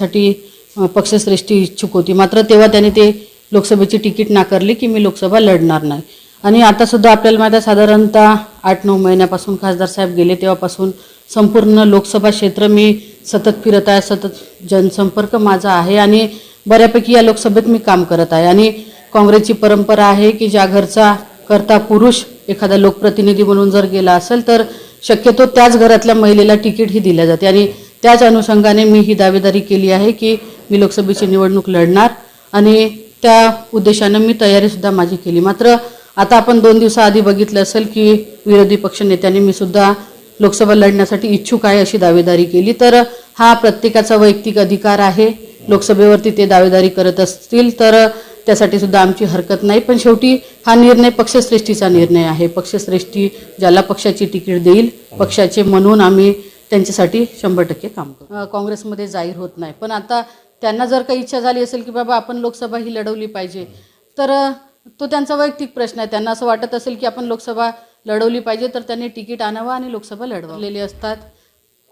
साठी पक्षश्रेष्ठी इच्छुक होती. मात्र तेव्हा त्याने ते लोकसभेची तिकीट नाकारली की मी लोकसभा लढणार नाही. आणि आता सुद्धा आपल्याला माहिती आहे साधारणतः आठ नऊ महिन्यापासून खासदार साहेब गेले तेव्हापासून संपूर्ण लोकसभा क्षेत्र मी सतत फिरत आहे सतत जनसंपर्क माझा आहे आणि बऱ्यापैकी या लोकसभेत मी काम करत आहे. आणि काँग्रेसची परंपरा आहे की ज्या घरचा करता पुरुष एखादा लोकप्रतिनिधी म्हणून जर गेला असेल तर शक्यतो त्याच घरातल्या महिलेला तिकीट ही दिल्या जाते. आणि त्याच अनुषंगाने मी ही दावेदारी केली आहे की मी लोकसभेची निवडणूक लढणार आणि त्या उद्देशानं मी तयारीसुद्धा माझी केली. मात्र आता आपण दोन दिवसाआधी बघितलं असेल की विरोधी पक्ष नेत्यांनी मी सुद्धा लोकसभा लढण्यासाठी इच्छुक आहे अशी दावेदारी केली. तर हा प्रत्येकाचा वैयक्तिक अधिकार आहे. लोकसभेवरती ते दावेदारी करत असतील तर त्यासाठी सुद्धा आमची हरकत नाही. पण शेवटी हा निर्णय पक्षश्रेष्ठीचा निर्णय आहे. पक्षश्रेष्ठी ज्याला पक्षाची तिकीट देईल पक्षाचे म्हणून आम्ही त्यांच्यासाठी शंभर टक्के काम करू. काँग्रेसमध्ये जाहीर होत नाही. पण आता त्यांना जर काही इच्छा झाली असेल की बाबा आपण लोकसभा ही लढवली पाहिजे तर तो त्यांचा वैयक्तिक प्रश्न आहे. त्यांना असं वाटत असेल की आपण लोकसभा लढवली पाहिजे तर त्यांनी तिकीट आणावं आणि लोकसभा लढवलेली असतात.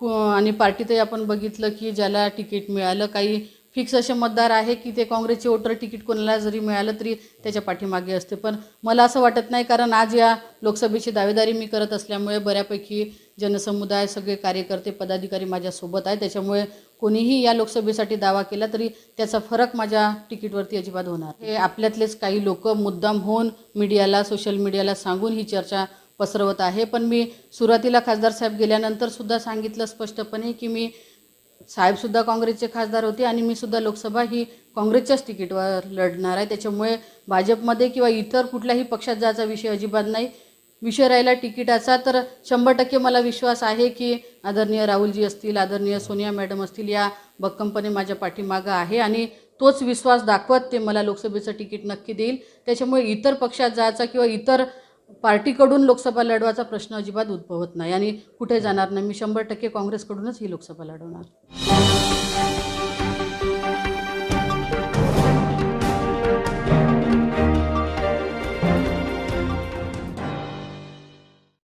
कु- आणि पार्टीतही आपण बघितलं की ज्याला तिकीट मिळालं काही फिक्स असे मतदार आहे की ते काँग्रेसचे वोटर तिकीट कोणाला जरी मिळालं तरी त्याच्या पाठीमागे असते. पण मला असं वाटत नाही कारण आज या लोकसभेची दावेदारी मी करत असल्यामुळे बऱ्यापैकी जनसमुदाय सगळे कार्यकर्ते पदाधिकारी माझ्यासोबत आहे त्याच्यामुळे कोणीही या लोकसभेसाठी दावा केला तरी त्याचा फरक माझ्या तिकीटवरती अजिबात होणार हे आपल्यातलेच काही लोक मुद्दाम होऊन मीडियाला सोशल मीडियाला सांगून ही चर्चा पसरवत आहे. पण मी सुरुवातीला खासदार साहेब गेल्यानंतर सुद्धा सांगितलं स्पष्टपणे की मी साहेबसुद्धा काँग्रेसचे खासदार होते आणि मी सुद्धा लोकसभा ही काँग्रेसच्याच तिकीटवर लढणार आहे. त्याच्यामुळे भाजपमध्ये किंवा इतर कुठल्याही पक्षात जायचा विषय अजिबात नाही. विषय राहिला तिकिटाचा तर शंभर टक्के मला विश्वास आहे की आदरणीय राहुलजी असतील आदरणीय सोनिया मॅडम असतील या भक्कमपणे माझ्या पाठीमागं आहे आणि तोच विश्वास दाखवत ते मला लोकसभेचं तिकीट नक्की देईल. त्याच्यामुळे इतर पक्षात जायचा किंवा इतर पार्टीकडून लोकसभा लढवायचा प्रश्न अजिबात उद्भवत नाही आणि कुठे जाणार नाही. मी शंभर टक्के काँग्रेसकडूनच ही लोकसभा लढवणार.